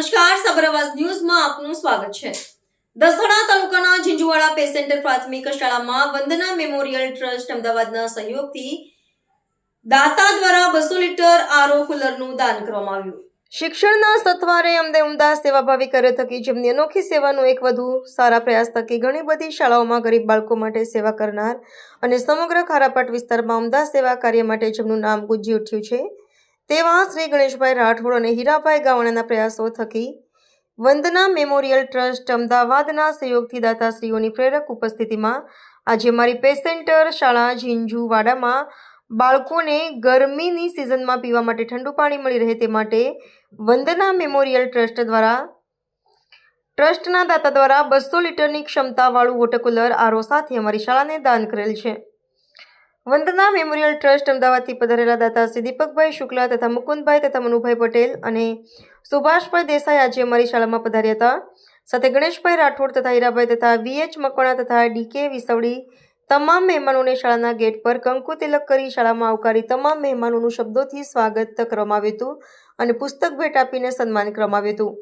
અમદાવાદ ન્યૂઝમાં આપનું સ્વાગત છે. દસણા તાલુકાના ઝીંઝુવાડા પેસેન્ટર પ્રાથમિક શાળામાં વંદના મેમોરિયલ ટ્રસ્ટ અમદાવાદના સહયોગથી દાતા દ્વારા બસો લીટર આરો કુલરનું દાન કરવામાં આવ્યું. શિક્ષણના સથવારે અમદે ઉમદા સેવાભાવી કાર્ય થકી જેમની અનોખી સેવાનો એક વધુ સારા પ્રયાસ થકી ઘણી બધી શાળાઓમાં ગરીબ બાળકો માટે સેવા કરનાર અને સમગ્ર ખારાપાટ વિસ્તારમાં ઉમદા સેવા કાર્ય માટે જેમનું નામ ગુંજી ઉઠ્યું છે તેવા શ્રી ગણેશભાઈ રાઠોડ અને હીરાભાઈ ગાવણાના પ્રયાસો થકી વંદના મેમોરિયલ ટ્રસ્ટ અમદાવાદના સહયોગથી દાતાશ્રીઓની પ્રેરક ઉપસ્થિતિમાં આજે મારી પેસેન્ટર શાળા ઝીંઝુવાડામાં બાળકોને ગરમીની સિઝનમાં પીવા માટે ઠંડુ પાણી મળી રહે તે માટે વંદના મેમોરિયલ ટ્રસ્ટ દ્વારા ટ્રસ્ટના દાતા દ્વારા બસો લીટરની ક્ષમતાવાળું વોટર કુલર આરો સાથે અમારી શાળાને દાન કરેલ છે. વંદના મેમોરિયલ ટ્રસ્ટ અમદાવાદથી પધારેલા દાતા શ્રી દીપકભાઈ શુક્લા તથા મુકુંદભાઈ તથા મનુભાઈ પટેલ અને સુભાષભાઈ દેસાઈ આજે અમારી શાળામાં પધાર્યા હતા. સાથે ગણેશભાઈ રાઠોડ તથા હીરાભાઈ તથા વીએચ મકવાણા તથા ડીકે વિસવડી તમામ મહેમાનોને શાળાના ગેટ પર કંકુ તિલક કરી શાળામાં આવકારી તમામ મહેમાનોનું શબ્દોથી સ્વાગત કરવામાં આવ્યું હતું અને પુસ્તક ભેટ આપીને સન્માન કરવામાં આવ્યું હતું.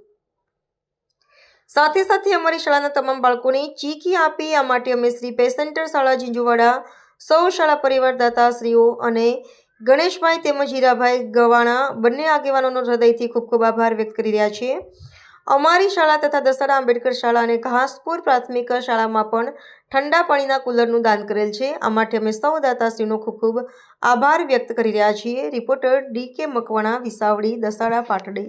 સાથે સાથે અમારી શાળાના તમામ બાળકોને ચીકી આપી આ માટે અમે શ્રી પેસેન્ટર શાળા ઝીંઝુવાડા સૌ શાળા પરિવાર દાતાશ્રીઓ અને ગણેશભાઈ તેમજ હીરાભાઈ ગવાણા બંને આગેવાનોનો હૃદયથી ખૂબ ખૂબ આભાર વ્યક્ત કરી રહ્યા છીએ. અમારી શાળા તથા દસાડા આંબેડકર શાળા અને ઘાસપુર પ્રાથમિક શાળામાં પણ ઠંડા પાણીના કુલરનું દાન કરેલ છે. આ માટે અમે સૌ દાતાશ્રીનો ખૂબ ખૂબ આભાર વ્યક્ત કરી રહ્યા છીએ. રિપોર્ટર ડી કે મકવાણા, વિસાવડી, દસાડા, પાટડી.